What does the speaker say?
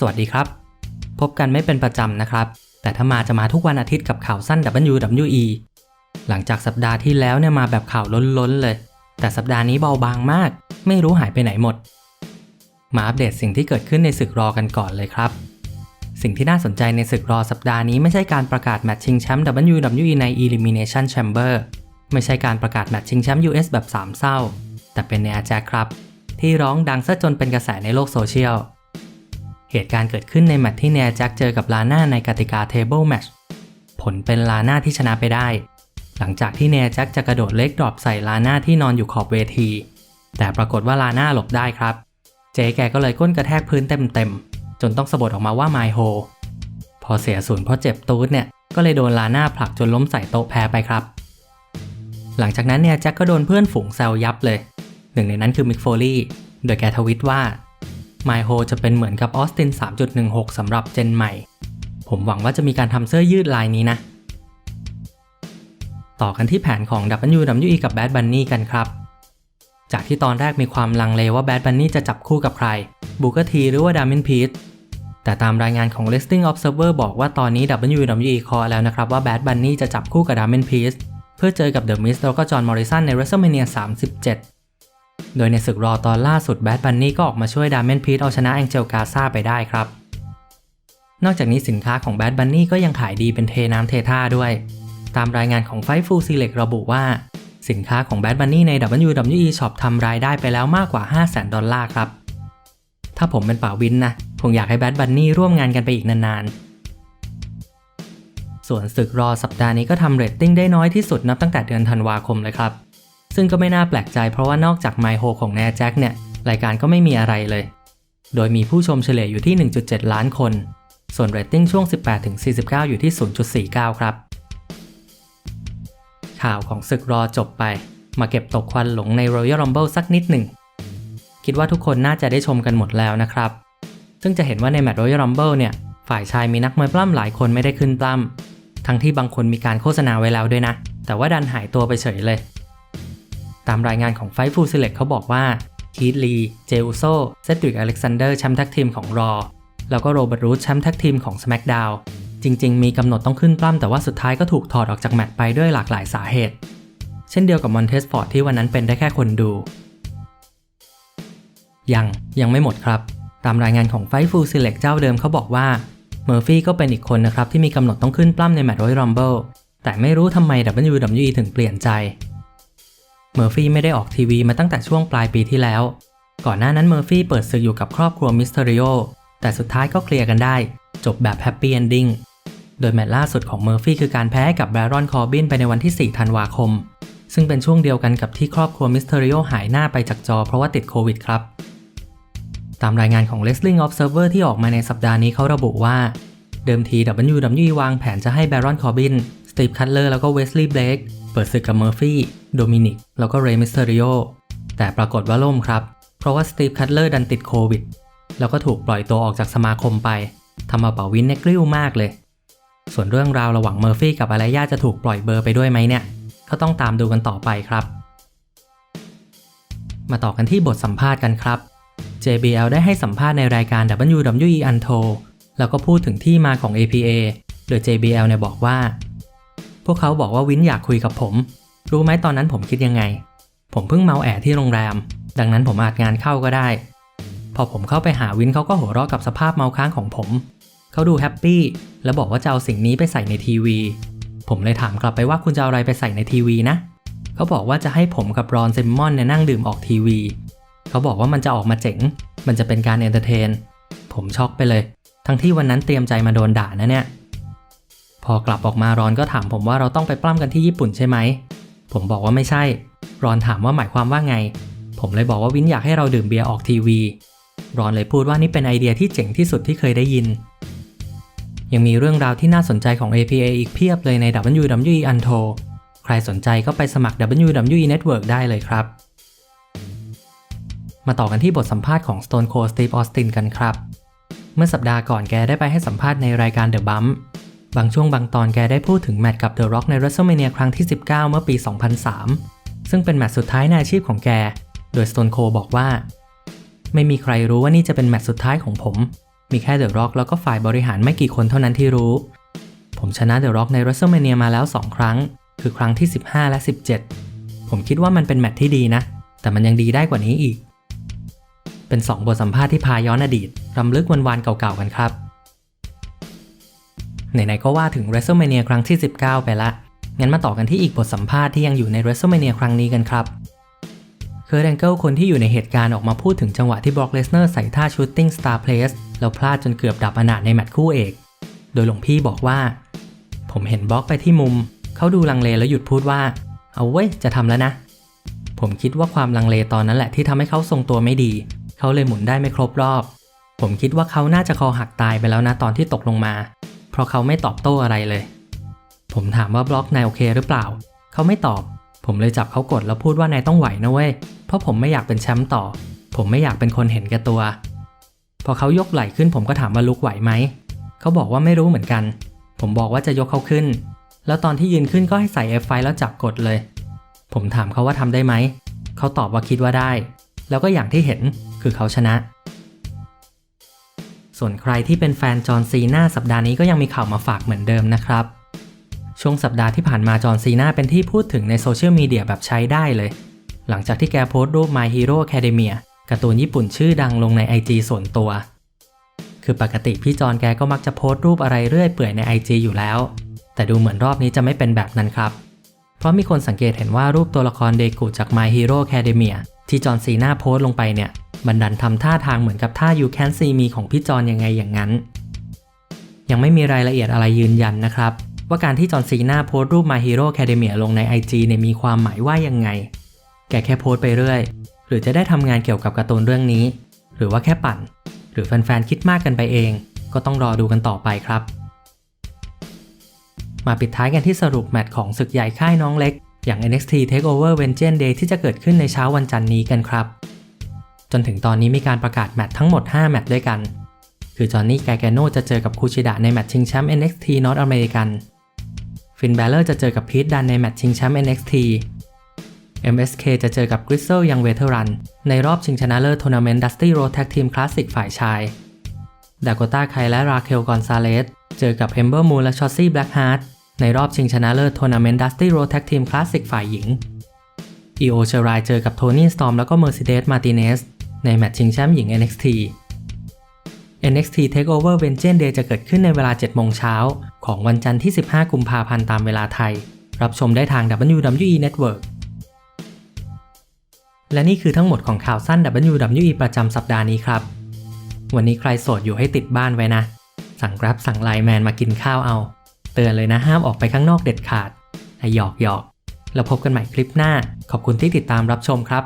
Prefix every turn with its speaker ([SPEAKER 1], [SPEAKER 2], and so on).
[SPEAKER 1] สวัสดีครับ พบกันไม่เป็นประจำนะครับ แต่ถ้ามาจะมาทุกวันอาทิตย์กับข่าวสั้น WWE หลังจากสัปดาห์ที่แล้วเนี่ยมาแบบข่าวล้นๆเลย แต่สัปดาห์นี้เบาบางมาก ไม่รู้หายไปไหนหมด มาอัปเดตสิ่งที่เกิดขึ้นในศึกรอกันก่อนเลยครับ สิ่งที่น่าสนใจในศึกรอสัปดาห์นี้ไม่ใช่การประกาศแมตช์ชิงแชมป์ WWE ใน Elimination Chamber ไม่ใช่การประกาศแมตช์ชิงแชมป์ US แบบสามเศร้า แต่เป็นเนียแจ็คครับ ที่ร้องดังซะจนเป็นกระแสในโลกโซเชียล เหตุการณ์เกิดขึ้นในแมตช์ที่เนียแจ็คเจอกับลาน่าในกติกา Table Match ผลเป็นลาน่าที่ชนะไปได้ หลังจากที่เนียแจ็คจะกระโดดเล็กดรอปใส่ลาน่าที่นอนอยู่ขอบเวที แต่ปรากฏว่าลาน่าหลบได้ครับ เจ๊แกก็เลยก้นกระแทกพื้นเต็มๆ จนต้องสะบัดออกมาว่าไมโฮพอเสียศูนย์เพราะเจ็บตูดเนี่ยก็เลยโดนลาน่าผลักจนล้มใส่โต๊ะแพ้ไปครับ หลังจากนั้นเนี่ยแจ็คก็โดนเพื่อนฝูงแซวยับเลย หนึ่งในนั้นคือมิกโฟลี่โดยแกทวิตว่า My Ho จะเป็นเหมือนกับออสติน3.16 สำหรับเจนใหม่ ผมหวังว่าจะมีการทำเสื้อยืดลายนี้นะ ต่อกันที่แผนของ WWE กับ Bad Bunny กันครับ จากที่ตอนแรกมีความลังเลว่า Bad Bunny จะจับคู่กับใครบูเกอร์ทีหรือว่าดามินพีทแต่ตามรายงานของ Listing Observer บอกว่าตอนนี้ WWE คอแล้วนะครับว่า Bad Bunny จะจับคู่กับดามินพีทเพื่อเจอกับ The Miz แล้วก็จอห์นมอริสันใน WrestleMania 37 โดยในศึกรอตอนล่าสุดแบดบันนี่ก็ออกมาช่วยดามเมนพีทเอาชนะแองเจลกาซาไปได้ครับ นอกจากนี้สินค้าของแบดบันนี่ก็ยังขายดีเป็นเทน้ำเทท่าด้วย ตามรายงานของไฟฟูซีเล็กระบุว่า สินค้าของแบดบันนี่ใน WWE Shop ทำรายได้ไปแล้วมากกว่า 5 0 0 0 0ดอลลาร์ครับ ถ้าผมเป็นป่าวินนะคงอยากให้แบดบันนี่ร่วมงานกันไปอีกนานๆ ส่วนศึกรอสัปดาห์นี้ก็ทำเรตติ้งได้น้อยที่สุดนับตั้งแต่เดือนธันวาคมเลยครับ ซึ่งก็ไม่น่าแปลกใจเพราะว่านอกจากไมโฮของแนแจ็คเนี่ย รายการก็ไม่มีอะไรเลย โดยมีผู้ชมเฉลี่ยอยู่ที่ 1.7 ล้านคน ส่วนเรตติ้งช่วง 18-49 อยู่ที่ 0.49 ครับ ข่าวของศึกรอจบไป มาเก็บตกควันหลงใน Royal Rumble สักนิดหนึ่ง คิดว่าทุกคนน่าจะได้ชมกันหมดแล้วนะครับ ซึ่งจะเห็นว่าในแมตช์ Royal Rumble เนี่ย ฝ่ายชายมีนักมวยปล้ำหลายคนไม่ได้ขึ้นปล้ำทั้งที่บางคนมีการโฆษณาไว้แล้วด้วยนะ แต่ว่าดันหายตัวไปเฉยเลย ตามรายงานของไฟฟูซิเล็กเขาบอกว่าคีตลีเจอุโซเซดริกอเล็กซานเดอร์แชมป์แท็กทีมของรอแล้วก็โรเบิร์ตรูธแชมป์แท็กทีมของ SmackDown จริง ๆ มีกำหนดต้องขึ้นปล้ำแต่ว่าสุดท้ายก็ถูกถอดออกจากแมตช์ไปด้วยหลากหลายสาเหตุ เช่นเดียวกับมอนเทสฟอร์ดที่วันนั้นเป็นได้แค่คนดู ยังยังไม่หมดครับ ตามรายงานของไฟฟูซิเล็กเจ้าเดิมเขาบอกว่าเมอร์ฟี่ก็เป็นอีกคนนะครับที่มีกำหนดต้องขึ้นปล้ำในแมตช์รอยรัมเบิลแต่ไม่รู้ทำไม WWE ถึงเปลี่ยนใจ เมอร์ฟี่ไม่ได้ออกทีวีมาตั้งแต่ช่วงปลายปีที่แล้ว ก่อนหน้านั้นเมอร์ฟี่เปิดศึกอยู่กับครอบครัวมิสเตอริโอแต่สุดท้ายก็เคลียร์กันได้ จบแบบแฮปปี้เอนดิ้งโดยแมตช์ล่าสุดของเมอร์ฟี่คือการแพ้กับแบรอนคอร์บินไปในวันที่ 4 ธันวาคม ซึ่งเป็นช่วงเดียวกันกับที่ครอบครัวมิสเตอริโอหายหน้าไปจากจอเพราะว่าติดโควิดครับ ตามรายงานของ Wrestling Observer ที่ออกมาในสัปดาห์นี้เขาระบุว่า เดิมที WWE วางแผนจะให้แบรอนคอร์บินสตีฟคัตเลอร์แล้วก็เวสลีย์เบลก เปิดศึกกับเมอร์ฟี่ โดมินิก แล้วก็เรย์มิสเตอริโอ แต่ปรากฏว่าล่มครับ เพราะว่าสตีฟคัตเลอร์ดันติดโควิด แล้วก็ถูกปล่อยตัวออกจากสมาคมไป ทำเอาเป่าวินเนี่ยกริ้วมากเลย ส่วนเรื่องราวระหว่างเมอร์ฟี่กับอารยาจะถูกปล่อยเบอร์ไปด้วยไหมเนี่ย ก็ต้องตามดูกันต่อไปครับ มาต่อกันที่บทสัมภาษณ์กันครับ JBL ได้ให้สัมภาษณ์ในรายการ WWE Untold แล้วก็พูดถึงที่มาของ APA โดย JBL เนี่ยบอกว่า พวกเขาบอกว่าวินอยากคุยกับผม รู้ไหมตอนนั้นผมคิดยังไง ผมเพิ่งเมาแอที่โรงแรม ดังนั้นผมอาจงานเข้าก็ได้ พอผมเข้าไปหาวินเขาก็หัวเราะกับสภาพเมาค้างของผม เขาดูแฮปปี้แล้วบอกว่าจะเอาสิ่งนี้ไปใส่ในทีวี ผมเลยถามกลับไปว่าคุณจะเอาอะไรไปใส่ในทีวีนะ เขาบอกว่าจะให้ผมกับรอนเซิมมอนเนี่ยนั่งดื่มออกทีวี เขาบอกว่ามันจะออกมาเจ๋ง มันจะเป็นการเอนเตอร์เทน ผมช็อกไปเลย ทั้งที่วันนั้นเตรียมใจมาโดนด่านะเนี่ย พอกลับออกมารอนก็ถามผมว่าเราต้องไปปล้ำกันที่ญี่ปุ่นใช่ไหม ผมบอกว่าไม่ใช่ รอนถามว่าหมายความว่าไง ผมเลยบอกว่าวินอยากให้เราดื่มเบียร์ออกทีวี รอนเลยพูดว่านี่เป็นไอเดียที่เจ๋งที่สุดที่เคยได้ยิน ยังมีเรื่องราวที่น่าสนใจของ APA อีกเพียบเลยใน WWE Untold ใครสนใจก็ไปสมัคร WWE Network ได้เลยครับ มาต่อกันที่บทสัมภาษณ์ของ Stone Cold Steve Austin กันครับ เมื่อสัปดาห์ก่อนแกได้ไปให้สัมภาษณ์ในรายการ The Bump บางช่วงบางตอนแกได้พูดถึงแมตช์กับ The Rock ใน WrestleMania ครั้งที่ 19 เมื่อปี 2003 ซึ่งเป็นแมตช์สุดท้ายในอาชีพของแก โดย Stone Cold บอกว่า ไม่มีใครรู้ว่านี่จะเป็นแมตช์สุดท้ายของผม มีแค่เดอะร็อกแล้วก็ฝ่ายบริหารไม่กี่คนเท่านั้นที่รู้ ผมชนะเดอะร็อกใน WrestleMania มาแล้ว 2 ครั้ง คือครั้งที่ 15 และ 17 ผมคิดว่ามันเป็นแมตช์ที่ดีนะ แต่มันยังดีได้กว่านี้อีก เป็น 2 บทสัมภาษณ์ที่พาย้อนอดีตรำลึกวันวานเก่าๆกันครับ ไหนๆก็ว่าถึง WrestleMania ครั้งที่ 19 ไปละ งั้นมาต่อกันที่อีกบทสัมภาษณ์ที่ยังอยู่ใน WrestleMania ครั้งนี้กันครับเคอร์แองเกิลคนที่อยู่ในเหตุการณ์ออกมาพูดถึงจังหวะที่บล็อกเลสเนอร์ใส่ท่าชูตติ้งสตาร์เพลสแล้วพลาดจนเกือบดับอนาถในแมตช์คู่เอก โดยหลวงพี่บอกว่า ผมเห็นบล็อกไปที่มุม เขาดูลังเลแล้วหยุดพูดว่า เอาเว้ย จะทำแล้วนะ ผมคิดว่าความลังเลตอนนั้นแหละที่ทำให้เขาทรงตัวไม่ดี เขาเลยหมุนได้ไม่ครบรอบ ผมคิดว่าเขาน่าจะคอหักตายไปแล้วนะตอนที่ตกลงมา เพราะเขาไม่ตอบโต้อะไรเลย ผมถามว่าบล็อกนายโอเคหรือเปล่า เขาไม่ตอบ ผมเลยจับเขากดแล้วพูดว่านายต้องไหวนะเว้ย เพราะผมไม่อยากเป็นแชมป์ต่อ ผมไม่อยากเป็นคนเห็นแก่ตัว พอเขายกไหล่ขึ้นผมก็ถามว่าลุกไหวไหม เขาบอกว่าไม่รู้เหมือนกัน ผมบอกว่าจะยกเขาขึ้น แล้วตอนที่ยืนขึ้นก็ให้ใส่ F5 แล้วจับกดเลย ผมถามเขาว่าทำได้ไหม เขาตอบว่าคิดว่าได้ แล้วก็อย่างที่เห็นคือเขาชนะ ส่วนใครที่เป็นแฟนจอห์นซีนาสัปดาห์นี้ก็ยังมีข่าวมาฝากเหมือนเดิมนะครับ ช่วงสัปดาห์ที่ผ่านมาจอห์นซีนาเป็นที่พูดถึงในโซเชียลมีเดียแบบใช้ได้เลย หลังจากที่แกโพสต์รูป My Hero Academia การ์ตูนญี่ปุ่นชื่อดังลงใน IG ส่วนตัว คือปกติพี่จอนแกก็มักจะโพสต์รูปอะไรเรื่อยเปื่อยใน IG อยู่แล้ว แต่ดูเหมือนรอบนี้จะไม่เป็นแบบนั้นครับ เพราะมีคนสังเกตเห็นว่ารูปตัวละครเดกูจาก My Hero Academia ที่จอห์นซีนาโพสต์ลงไปเนี่ยบันดันทำท่าทางเหมือนกับท่า You Can See Me ของพี่จอนยังไงอย่างนั้น ยังไม่มีรายละเอียดอะไรยืนยันนะครับ ว่าการที่จอห์นซีนาโพสต์รูป My Hero Academia ลงใน IG เนี่ยมีความหมายว่ายังไง แกแค่โพสต์ไปเรื่อย หรือจะได้ทำงานเกี่ยวกับการ์ตูนเรื่องนี้ หรือว่าแค่ปั่น หรือแฟนๆคิดมากกันไปเอง ก็ต้องรอดูกันต่อไปครับ มาปิดท้ายกันที่สรุปแมตช์ของศึกใหญ่ค่ายน้องเล็ก อย่าง NXT TakeOver Vengeance Day ที่จะเกิดขึ้นในเช้าวันจันทร์นี้กันครับ จนถึงตอนนี้มีการประกาศแมตช์ทั้งหมด 5 แมตช์ด้วยกัน คือจอห์นนี่แกแกโนจะเจอกับคูชิดะในแมตช์ชิงแชมป์ NXT North American ฟินแบลเลอร์จะเจอกับพีทดันในแมตช์ชิงแชมป์ NXT MSK จะเจอกับ Gristle ยังเวเทอรัน ในรอบชิงชนะเลิศทัวร์นาเมนต์ Dusty Road Tag Team Classic ฝ่ายชายดากต้าไคและราเคลกอนซาเลสเจอกับ Ember Moon และชอ s ซี่แบล็กฮาร์ด ในรอบชิงชนะเลิศทัวร์นาเมนต์ Dusty Road Tag Team Classic ฝ่ายหญิงอีโอเชรายเจอกับโทนี่สตอมแล้วก็ Mercedes Martinez ในแมตช์ชิงแชมป์หญิง NXT NXT Takeover Vengeance Day จะเกิดขึ้นในเวลา 7 โมงเช้า ของวันจันทร์ที่ 15 กุมภาพันธ์ตามเวลาไทย รับชมได้ทาง WWE Network และนี่คือทั้งหมดของข่าวสั้น WWE ประจำสัปดาห์นี้ครับ วันนี้ใครโสดอยู่ให้ติดบ้านไว้นะ สั่งกรับสั่งไลน์แมนมากินข้าวเอา เตือนเลยนะห้ามออกไปข้างนอกเด็ดขาดหยอกหยอกแล้วพบกันใหม่คลิปหน้า ขอบคุณที่ติดตามรับชมครับ